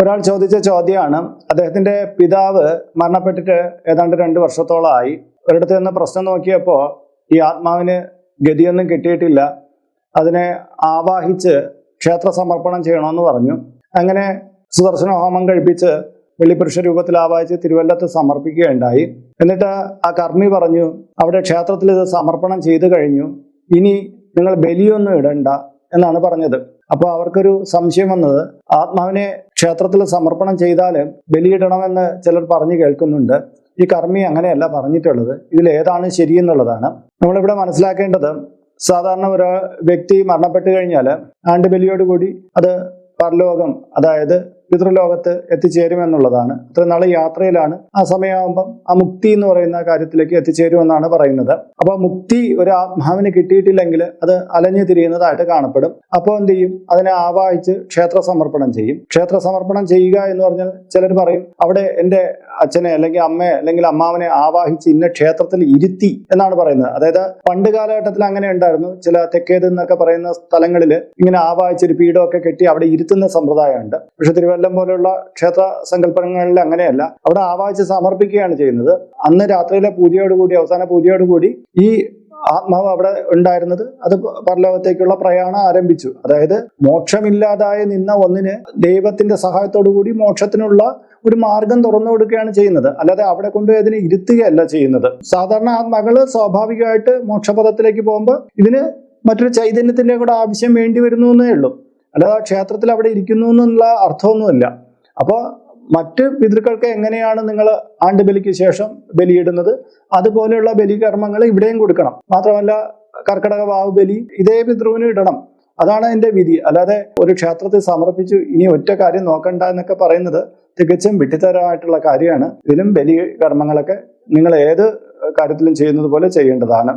ഒരാൾ ചോദിച്ച ചോദ്യമാണ്. അദ്ദേഹത്തിന്റെ പിതാവ് മരണപ്പെട്ടിട്ട് ഏതാണ്ട് രണ്ട് വർഷത്തോളമായി. ഒരിടത്ത് നിന്ന് പ്രശ്നം നോക്കിയപ്പോൾ ഈ ആത്മാവിന് ഗതിയൊന്നും കിട്ടിയിട്ടില്ല. അതിനെ ആവാഹിച്ച് ക്ഷേത്ര സമർപ്പണം ചെയ്യണമെന്ന് പറഞ്ഞു. അങ്ങനെ സുദർശന ഹോമം കഴിപ്പിച്ച് വെള്ളിപുരുഷ രൂപത്തിൽ ആവാഹിച്ച് തിരുവല്ലത്ത് സമർപ്പിക്കുകയുണ്ടായി. എന്നിട്ട് ആ കർമ്മി പറഞ്ഞു അവിടെ ക്ഷേത്രത്തിൽ ഇത് സമർപ്പണം ചെയ്തു കഴിഞ്ഞു. ഇനി നിങ്ങൾ ബലിയൊന്നും ഇടണ്ട എന്നാണ് പറഞ്ഞത്. അപ്പോൾ അവർക്കൊരു സംശയം വന്നത് ആത്മാവിനെ ക്ഷേത്രത്തിൽ സമർപ്പണം ചെയ്താൽ ബലിയിടണമെന്ന് ചിലർ പറഞ്ഞു കേൾക്കുന്നുണ്ട്. ഈ കർമ്മി അങ്ങനെയല്ല പറഞ്ഞിട്ടുള്ളത്. ഇതിൽ ഏതാണ് ശരിയെന്നുള്ളതാണ്. നമ്മളിവിടെ മനസ്സിലാക്കേണ്ടത് സാധാരണ ഒരു വ്യക്തി മരണപ്പെട്ടു കഴിഞ്ഞാൽ ആണ്ട് ബലിയോടുകൂടി അത് പരലോകം അതായത് പിതൃലോകത്ത് എത്തിച്ചേരുമെന്നുള്ളതാണ്. അത്ര നാളെ യാത്രയിലാണ്. ആ സമയമാകുമ്പം ആ മുക്തി എന്ന് പറയുന്ന കാര്യത്തിലേക്ക് എത്തിച്ചേരുമെന്നാണ് പറയുന്നത്. അപ്പോൾ മുക്തി ഒരു ആത്മാവിന് കിട്ടിയിട്ടില്ലെങ്കിൽ അത് അലഞ്ഞു തിരിയുന്നതായിട്ട് കാണപ്പെടും. അപ്പോൾ എന്ത് ചെയ്യും? അതിനെ ആവാഹിച്ച് ക്ഷേത്ര സമർപ്പണം ചെയ്യും. ക്ഷേത്ര സമർപ്പണം ചെയ്യുക എന്ന് പറഞ്ഞാൽ ചിലർ പറയും അവിടെ എന്റെ അച്ഛനെ അല്ലെങ്കിൽ അമ്മയെ അല്ലെങ്കിൽ അമ്മാവനെ ആവാഹിച്ച് ഇന്ന ക്ഷേത്രത്തിൽ ഇരുത്തി എന്നാണ് പറയുന്നത്. അതായത് പണ്ട് കാലഘട്ടത്തിൽ അങ്ങനെ ഉണ്ടായിരുന്നു. ചില തെക്കേത് എന്നൊക്കെ പറയുന്ന സ്ഥലങ്ങളിൽ ഇങ്ങനെ ആവാഹിച്ച് ഒരു പീഠമൊക്കെ കെട്ടി അവിടെ ഇരുത്തുന്ന സമ്പ്രദായമുണ്ട്. പക്ഷെ തിരുവല്ലം പോലെയുള്ള ക്ഷേത്ര സങ്കല്പങ്ങളിൽ അങ്ങനെയല്ല. അവിടെ ആവാഹിച്ച് സമർപ്പിക്കുകയാണ് ചെയ്യുന്നത്. അന്ന് രാത്രിയിലെ പൂജയോടുകൂടി അവസാന പൂജയോടുകൂടി ഈ ആത്മാവ് അവിടെ ഉണ്ടായിരുന്നത്. അത് പരലോകത്തേക്കുള്ള പ്രയാണം ആരംഭിച്ചു. അതായത് മോക്ഷമില്ലാതായി നിന്ന ഒന്നിന് ദൈവത്തിന്റെ സഹായത്തോടു കൂടി മോക്ഷത്തിനുള്ള ഒരു മാർഗം തുറന്നു കൊടുക്കുകയാണ് ചെയ്യുന്നത്. അല്ലാതെ അവിടെ കൊണ്ടുപോയി അതിനെ ഇരുത്തുകയല്ല ചെയ്യുന്നത്. സാധാരണ ആത്മാക്കൾ സ്വാഭാവികമായിട്ട് മോക്ഷപഥത്തിലേക്ക് പോകുമ്പോൾ ഇതിന് മറ്റൊരു ചൈതന്യത്തിന്റെ കൂടെ ആവശ്യം വേണ്ടി വരുന്നു എന്നേ ഉള്ളൂ. അല്ലാതെ ക്ഷേത്രത്തിൽ അവിടെ ഇരിക്കുന്നു എന്നുള്ള അർത്ഥമൊന്നുമില്ല. അപ്പോൾ മറ്റ് പിതൃക്കൾക്ക് എങ്ങനെയാണ് നിങ്ങൾ ആണ്ട് ബലിക്ക് ശേഷം ബലിയിടുന്നത്? അതുപോലെയുള്ള ബലികർമ്മങ്ങൾ ഇവിടെയും കൊടുക്കണം. മാത്രമല്ല കർക്കിടക വാവ് ബലി ഇതേ പിതൃവിന് ഇടണം. അതാണ് എന്റെ വിധി. അല്ലാതെ ഒരു ക്ഷേത്രത്തിൽ സമർപ്പിച്ചു ഇനി ഒറ്റ കാര്യം നോക്കണ്ട എന്നൊക്കെ പറയുന്നത് തികച്ചും വിട്ടിത്തരമായിട്ടുള്ള കാര്യമാണ്. ഇതിലും ബലി കർമ്മങ്ങളൊക്കെ നിങ്ങൾ ഏത് കാര്യത്തിലും ചെയ്യുന്നത് പോലെ ചെയ്യേണ്ടതാണ്.